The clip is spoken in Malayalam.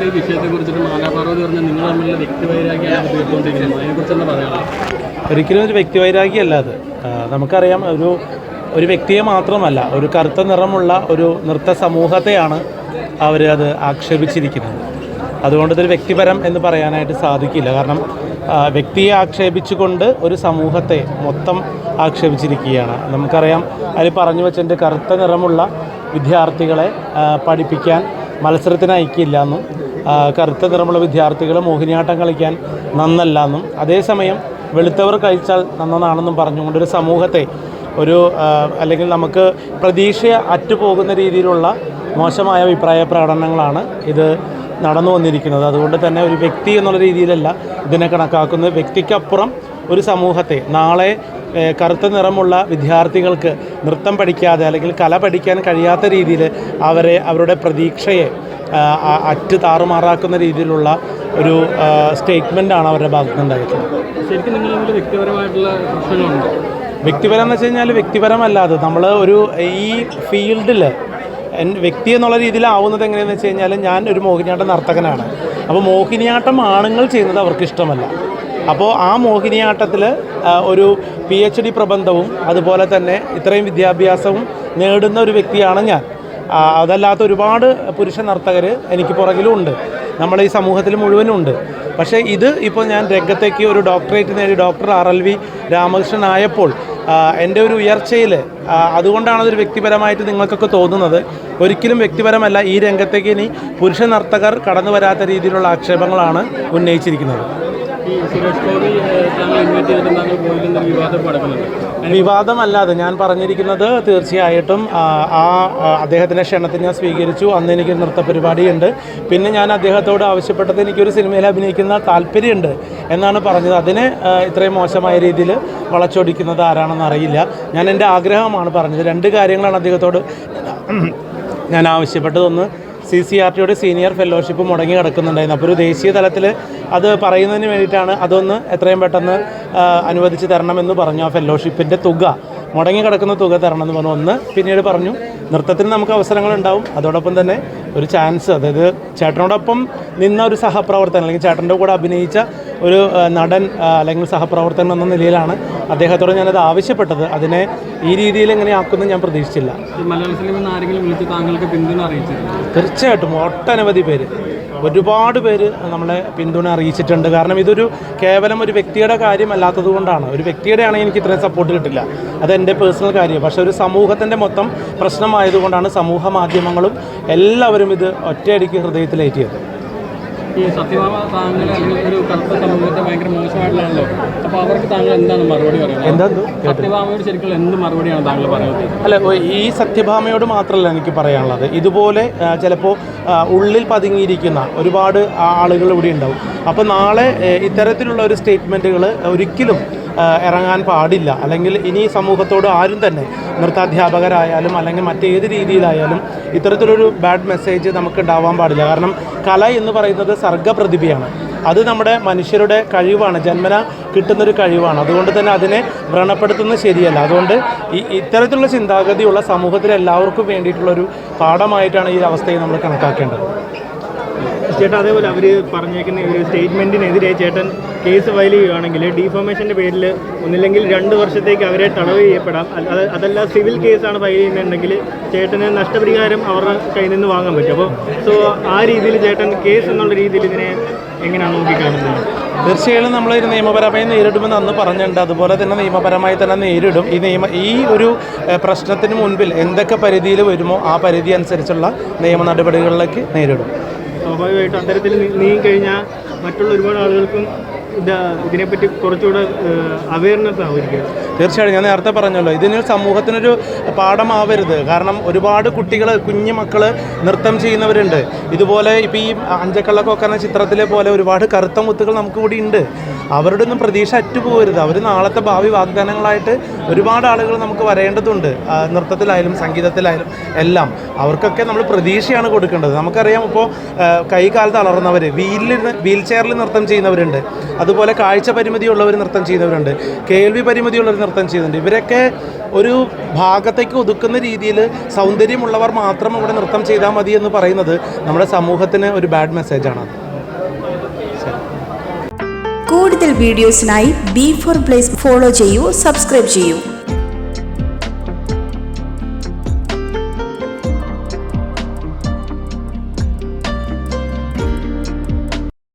പോലെ ഈ വിഷയത്തെ കുറിച്ചിട്ട് മാലാപാർവതി പറഞ്ഞ നിങ്ങൾ തമ്മിലുള്ള വ്യക്തിവൈരാഗ്യമാണ് തീർത്തുകൊണ്ടിരിക്കുന്നത് പറയാനുള്ളത് ഒരിക്കലും ഒരു വ്യക്തിവൈരാഗ്യമല്ല അത്. നമുക്കറിയാം ഒരു ഒരു വ്യക്തിയെ മാത്രമല്ല ഒരു കറുത്ത നിറമുള്ള ഒരു നൃത്ത സമൂഹത്തെയാണ് അവർ അത് ആക്ഷേപിച്ചിരിക്കുന്നത്. അതുകൊണ്ട് ഇതൊരു വ്യക്തിപരം എന്ന് പറയാനായിട്ട് സാധിക്കില്ല. കാരണം വ്യക്തിയെ ആക്ഷേപിച്ചുകൊണ്ട് ഒരു സമൂഹത്തെ മൊത്തം ആക്ഷേപിച്ചിരിക്കുകയാണ്. നമുക്കറിയാം അതിൽ പറഞ്ഞു വെച്ചിട്ട് കറുത്ത നിറമുള്ള വിദ്യാർത്ഥികളെ പഠിപ്പിക്കാൻ മത്സരത്തിന് അയക്കില്ല എന്നും കറുത്ത നിറമുള്ള വിദ്യാർത്ഥികൾ മോഹിനിയാട്ടം കളിക്കാൻ നന്നല്ല എന്നും. അതേസമയം വെളുത്തവർ കഴിച്ചാൽ നന്നതാണെന്നും പറഞ്ഞുകൊണ്ട് ഒരു സമൂഹത്തെ ഒരു അല്ലെങ്കിൽ നമുക്ക് പ്രതീക്ഷ അറ്റുപോകുന്ന രീതിയിലുള്ള മോശമായ അഭിപ്രായ പ്രകടനങ്ങളാണ് ഇത് നടന്നു വന്നിരിക്കുന്നത്. അതുകൊണ്ട് തന്നെ ഒരു വ്യക്തി എന്നുള്ള രീതിയിലല്ല ഇതിനെ കണക്കാക്കുന്നത്. വ്യക്തിക്കപ്പുറം ഒരു സമൂഹത്തെ നാളെ കറുത്ത നിറമുള്ള വിദ്യാർത്ഥികൾക്ക് നൃത്തം പഠിക്കാതെ അല്ലെങ്കിൽ കല പഠിക്കാൻ കഴിയാത്ത രീതിയിൽ അവരെ അവരുടെ പ്രതീക്ഷയെ അറ്റ് താറുമാറാക്കുന്ന രീതിയിലുള്ള ഒരു സ്റ്റേറ്റ്മെന്റാണ് അവരുടെ ഭാഗത്തുനിന്നുണ്ടായിട്ടുള്ളത് ശരിക്കും നിങ്ങൾ തമ്മിൽ വ്യക്തിപരമായിട്ടുള്ള പ്രശ്നങ്ങളുണ്ട്. വ്യക്തിപരം എന്ന് വെച്ച് കഴിഞ്ഞാൽ വ്യക്തിപരമല്ലാതെ നമ്മൾ ഒരു ഈ ഫീൽഡിൽ വ്യക്തി എന്നുള്ള രീതിയിലാവുന്നത് എങ്ങനെയെന്ന് വെച്ച് കഴിഞ്ഞാൽ ഞാൻ ഒരു മോഹിനിയാട്ടം നർത്തകനാണ്. അപ്പോൾ മോഹിനിയാട്ടം ആണുങ്ങൾ ചെയ്യുന്നത് അവർക്ക് ഇഷ്ടമല്ല. അപ്പോൾ ആ മോഹിനിയാട്ടത്തിൽ ഒരു പി എച്ച് ഡി പ്രബന്ധവും അതുപോലെ തന്നെ ഇത്രയും വിദ്യാഭ്യാസവും നേടുന്ന ഒരു വ്യക്തിയാണ് ഞാൻ. അതല്ലാത്ത ഒരുപാട് പുരുഷ നർത്തകർ എനിക്ക് പുറകിലും ഉണ്ട്. നമ്മുടെ ഈ സമൂഹത്തിൽ മുഴുവനും ഉണ്ട്. പക്ഷേ ഇത് ഇപ്പോൾ ഞാൻ രംഗത്തേക്ക് ഒരു ഡോക്ടറേറ്റ് നേടി doctor R L V Ramakrishnan ആയപ്പോൾ എന്റെ ഒരു ഉയർച്ചയിൽ അതുകൊണ്ടാണ് അതൊരു വ്യക്തിപരമായിട്ട് നിങ്ങൾക്കൊക്കെ തോന്നുന്നത്. ഒരിക്കലും വ്യക്തിപരമല്ല ഈ രംഗത്തേക്ക് ഇനി പുരുഷ നർത്തകർ കടന്നു വരാത്ത രീതിയിലുള്ള ആക്ഷേപങ്ങളാണ് ഉന്നയിച്ചിരിക്കുന്നത്. ഈ വിവാദമല്ലാതെ ഞാൻ പറഞ്ഞിരിക്കുന്നത് തീർച്ചയായിട്ടും ആ, അദ്ദേഹത്തിന്റെ ക്ഷണത്തിന് ഞാൻ സ്വീകരിച്ചു. അന്ന് എനിക്ക് നൃത്ത പരിപാടിയുണ്ട്. പിന്നെ ഞാൻ അദ്ദേഹത്തോട് ആവശ്യപ്പെട്ടത് എനിക്കൊരു സിനിമയിൽ അഭിനയിക്കുന്ന താല്പര്യമുണ്ട് എന്നാണ് പറഞ്ഞത്. അതിന് ഇത്രയും മോശമായ രീതിയിൽ വളച്ചൊടിക്കുന്നത് ആരാണെന്ന് അറിയില്ല. ഞാൻ എന്റെ ആഗ്രഹമാണ് പറഞ്ഞത്. രണ്ട് കാര്യങ്ങളാണ് അദ്ദേഹത്തോട് ഞാൻ ആവശ്യപ്പെട്ടത്. ഒന്ന് സി സി ആർ ടിയുടെ സീനിയർ ഫെലോഷിപ്പ് മുടങ്ങി കിടക്കുന്നുണ്ടായിരുന്നു. അപ്പോൾ ഒരു ദേശീയ തലത്തിൽ അത് പറയുന്നതിന് വേണ്ടിയിട്ടാണ് അതൊന്ന് എത്രയും പെട്ടെന്ന് അനുവദിച്ച് തരണമെന്ന് പറഞ്ഞു ആ ഫെലോഷിപ്പിന്റെ തുക. മുടങ്ങി കിടക്കുന്ന തുക തരണമെന്ന് പറഞ്ഞു. ഒന്ന് പിന്നീട് പറഞ്ഞു നൃത്തത്തിന് നമുക്ക് അവസരങ്ങളുണ്ടാവും. അതോടൊപ്പം തന്നെ ഒരു ചാൻസ് അതായത് ചേട്ടനോടൊപ്പം നിന്ന ഒരു സഹപ്രവർത്തനം അല്ലെങ്കിൽ ചേട്ടന്റെ കൂടെ അഭിനയിച്ച ഒരു നടൻ അല്ലെങ്കിൽ സഹപ്രവർത്തനം എന്ന നിലയിലാണ് അദ്ദേഹത്തോട് ഞാനത് ആവശ്യപ്പെട്ടത്. അതിനെ ഈ രീതിയിൽ എങ്ങനെ ആക്കുമെന്ന് ഞാൻ പ്രതീക്ഷിച്ചില്ല. മലയാള സിനിമ നിന്ന് ആരെങ്കിലും വിളിച്ച് താങ്കൾക്ക് പിന്തുണ അറിയിച്ചു തീർച്ചയായിട്ടും ഒട്ടനവധി പേര്. ഒരുപാട് പേര് നമ്മളെ പിന്തുണ അറിയിച്ചിട്ടുണ്ട്. കാരണം ഇതൊരു കേവലം ഒരു വ്യക്തിയുടെ കാര്യമല്ലാത്തത് കൊണ്ടാണ്. ഒരു വ്യക്തിയുടെ ആണെങ്കിൽ എനിക്ക് ഇത്രയും സപ്പോർട്ട് കിട്ടില്ല അത് എന്റെ പേഴ്സണൽ കാര്യം. പക്ഷേ ഒരു സമൂഹത്തിന്റെ മൊത്തം പ്രശ്നമായതുകൊണ്ടാണ് സമൂഹ മാധ്യമങ്ങളും എല്ലാവരും ഇത് ഒറ്റയടിക്ക് ഹൃദയത്തിലേറ്റിയത്. ഈ സത്യഭാമ താങ്കൾ അല്ലെങ്കിൽ ഒരു കറുത്ത സമൂഹത്തെ ഭയങ്കര മോശമായിട്ടുള്ളതാണല്ലോ. അപ്പോൾ അവർക്ക് താങ്കൾ എന്താണ് മറുപടി പറയുന്നത്? എന്താ സത്യഭാമയോട് ശരിക്കും എന്ത് മറുപടിയാണ് താങ്കൾ പറയുന്നത്? അല്ല ഈ സത്യഭാമയോട് മാത്രമല്ല എനിക്ക് പറയാനുള്ളത്. ഇതുപോലെ ചിലപ്പോൾ ഉള്ളിൽ പതുങ്ങിയിരിക്കുന്ന ഒരുപാട് ആളുകൾ ഇവിടെ ഉണ്ടാവും. അപ്പോൾ നാളെ ഇത്തരത്തിലുള്ള ഒരു സ്റ്റേറ്റ്മെന്റുകൾ ഒരിക്കലും ഇറങ്ങാൻ പാടില്ല. അല്ലെങ്കിൽ ഇനി സമൂഹത്തോട് ആരും തന്നെ നൃത്താധ്യാപകരായാലും അല്ലെങ്കിൽ മറ്റേത് രീതിയിലായാലും ഇത്തരത്തിലൊരു ബാഡ് മെസ്സേജ് നമുക്ക് ഉണ്ടാവാൻ പാടില്ല. കാരണം കല എന്ന് പറയുന്നത് സർഗപ്രതിഭയാണ്. അത് നമ്മുടെ മനുഷ്യരുടെ കഴിവാണ്. ജന്മന കിട്ടുന്നൊരു കഴിവാണ്. അതുകൊണ്ട് തന്നെ അതിനെ വ്രണപ്പെടുത്തുന്നത് ശരിയല്ല. അതുകൊണ്ട് ഈ ഇത്തരത്തിലുള്ള ചിന്താഗതിയുള്ള സമൂഹത്തിലെ എല്ലാവർക്കും വേണ്ടിയിട്ടുള്ളൊരു പാഠമായിട്ടാണ് ഈ അവസ്ഥയെ നമ്മൾ കണക്കാക്കേണ്ടത്. ചേട്ടാ അതേപോലെ അവർ പറഞ്ഞേക്കുന്ന ഒരു സ്റ്റേറ്റ്മെന്റിനെതിരെ ചേട്ടൻ കേസ് ഫയൽ ചെയ്യുകയാണെങ്കിൽ ഡിഫോമേഷന്റെ പേരിൽ ഒന്നില്ലെങ്കിൽ രണ്ട് വർഷത്തേക്ക് അവരെ തടവ് ചെയ്യപ്പെടാം. അതല്ല സിവിൽ കേസാണ് ഫയൽ ചെയ്യുന്നുണ്ടെങ്കിൽ ചേട്ടന് നഷ്ടപരിഹാരം അവരുടെ കയ്യിൽ നിന്ന് വാങ്ങാൻ പറ്റും. അപ്പോൾ സോ ആ രീതിയിൽ ചേട്ടൻ കേസ് എന്നുള്ള രീതിയിൽ ഇതിനെ എങ്ങനെയാണ് നോക്കിക്കാണുന്നത്? തീർച്ചയായും നമ്മൾ ഇത് നിയമപരമായി നേരിടുമെന്ന് അന്ന് പറഞ്ഞിട്ടുണ്ട്. അതുപോലെ തന്നെ നിയമപരമായി തന്നെ നേരിടും. ഈ നിയമ ഈ ഒരു പ്രശ്നത്തിന് മുൻപിൽ എന്തൊക്കെ പരിധിയിൽ വരുമോ ആ പരിധി അനുസരിച്ചുള്ള നിയമ നടപടികളിലേക്ക് നേരിടും. സ്വാഭാവികമായിട്ടും അത്തരത്തിൽ നീങ്ങി കഴിഞ്ഞാൽ മറ്റുള്ള ഒരുപാട് ആളുകൾക്കും ഇത് ഇതിനെപ്പറ്റി കുറച്ചുകൂടെ അവയർനെസ് ആവുമായിരിക്കും. തീർച്ചയായും ഞാൻ നേരത്തെ പറഞ്ഞല്ലോ ഇതിന് സമൂഹത്തിനൊരു പാഠമാവരുത്. കാരണം ഒരുപാട് കുട്ടികൾ കുഞ്ഞു മക്കൾ നൃത്തം ചെയ്യുന്നവരുണ്ട്. ഇതുപോലെ ഇപ്പോൾ ഈ അഞ്ചക്കള്ളക്കൊക്കെ എന്ന ചിത്രത്തിലെ പോലെ ഒരുപാട് കറുത്ത മുത്തുകൾ നമുക്ക് കൂടി ഉണ്ട്. അവരുടെ ഒന്നും പ്രതീക്ഷ അറ്റുപോകരുത്. അവർ നാളത്തെ ഭാവി വാഗ്ദാനങ്ങളായിട്ട് ഒരുപാട് ആളുകൾ നമുക്ക് വരേണ്ടതുണ്ട്. നൃത്തത്തിലായാലും സംഗീതത്തിലായാലും എല്ലാം. അവർക്കൊക്കെ നമ്മൾ പ്രതീക്ഷയാണ് കൊടുക്കേണ്ടത്. നമുക്കറിയാം ഇപ്പോൾ കൈ കാൽ തളർന്നവർ വീലിൽ വീൽ ചെയറിൽ നൃത്തം ചെയ്യുന്നവരുണ്ട്. അതുപോലെ കാഴ്ച പരിമിതിയുള്ളവർ നൃത്തം ചെയ്യുന്നവരുണ്ട്. കേൾവി പരിമിതിയുള്ളവർ നൃത്തം ചെയ്യുന്നുണ്ട്. ഇവരൊക്കെ ഒരു ഭാഗത്തേക്ക് ഒതുക്കുന്ന രീതിയിൽ സൗന്ദര്യമുള്ളവർ മാത്രം ഇവിടെ നൃത്തം ചെയ്താൽ മതി എന്ന് പറയുന്നത് നമ്മുടെ സമൂഹത്തിന് ഒരു ബാഡ് മെസ്സേജാണ് കൂടുതൽ വീഡിയോസിനായി ബി ഫോർ പ്ലേസ് ഫോളോ ചെയ്യൂ സബ്സ്ക്രൈബ് ചെയ്യൂ.